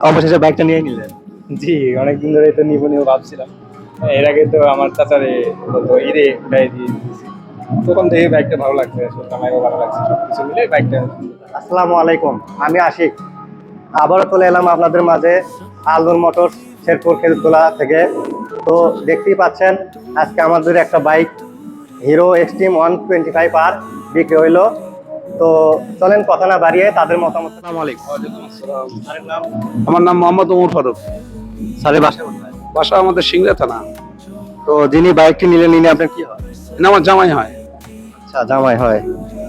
অবশেষে বাইকটা নিয়ে নিলেন। জি অনেকদিন ধরে তো নিবো নিবো ভাবছিলাম। এর আগে তো আমার চাচারে বলতো ঈদে উঠাই দিয়ে দিয়েছি তখন থেকে বাইকটা ভালো লাগছে আমাকেও ভালো লাগছে সব কিছু মিলে বাইকটা আসসালামু আলাইকুম আমি আশিক। আবারও চলে এলাম আপনাদের মাঝে আলনুর মোটর শেরপুর খেলতলা থেকে। তো দেখতেই পাচ্ছেন আজকে আমাদের একটা bike Hero Xtreme one twenty five আর বিক্রি হইল। তো চলেন কথা না বাড়িয়ে তাদের মতামত। আসসালামু আলাইকুম। নাম? আমার নাম মোহাম্মদ ওমর ফারুক। স্যারের বাসা বাসা আমাদের সিংড়া থানা। তো যিনি বাইকটি নিলেন নিলে আপনার কি হয়? এটা আমার জামাই হয়। আচ্ছা জামাই হয়।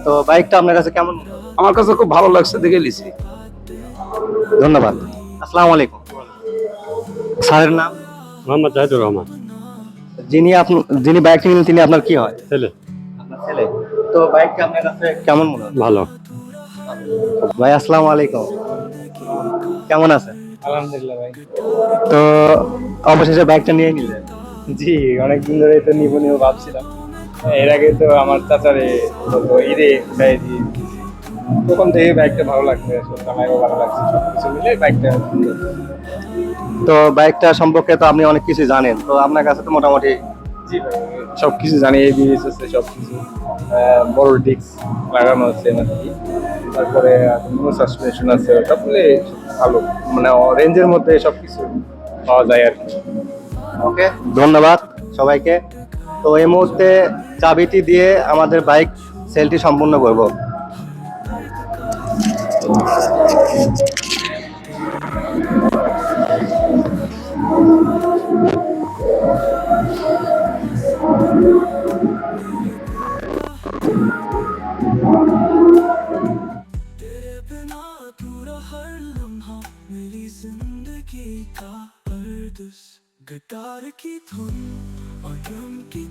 তো বাইকটা আপনার কাছে কেমন? আমার কাছে খুব ভালো লাগছে দেখে লিছি ধন্যবাদ। আসসালামু আলাইকুম। স্যারের নাম? মোহাম্মদ জাহিদুর রহমান। যিনি আপনি যিনি বাইকটি নিলেন তিনি আপনার কি হয়? ছেলে। আপনার ছেলে। তো বাইকটা আপনার কাছে কেমন মনে হয় ভালো। ভাই আসসালামু আলাইকুম। কেমন আছেন? আলহামদুলিল্লাহ ভাই। তো অবশেষে বাইকটা নিয়ে নিলেন। জি অনেকদিন ধরে তো নিবো নিবো ভাবছিলাম। এর আগে তো আমার চাচারে ঈদে উঠাই দিয়ে তখন থেকে বাইকটা ভালো লাগছে আসলে ভালো লাগছে। সব কিছু মিলে বাইকটা তো বাইকটা সম্পর্কে তো আপনি অনেক কিছু জানেন। তো আপনার কাছে তো মোটামুটি সব কিছু জানি এবিএস আছে সব কিছু বড় ডিস্ক লাগানো আছে মানে কি। তারপরে নো সাসপেনশন আছে মিলে ভালো। মানে রেঞ্জের মধ্যে সব কিছু পাওয়া যায় আর কি। ওকে ধন্যবাদ সবাইকে। তো এই মুহূর্তে চাবিটি দিয়ে আমাদের বাইক সেলটি সম্পূর্ণ করব। ज़िंदगी गिटार की धुन और ड्रम की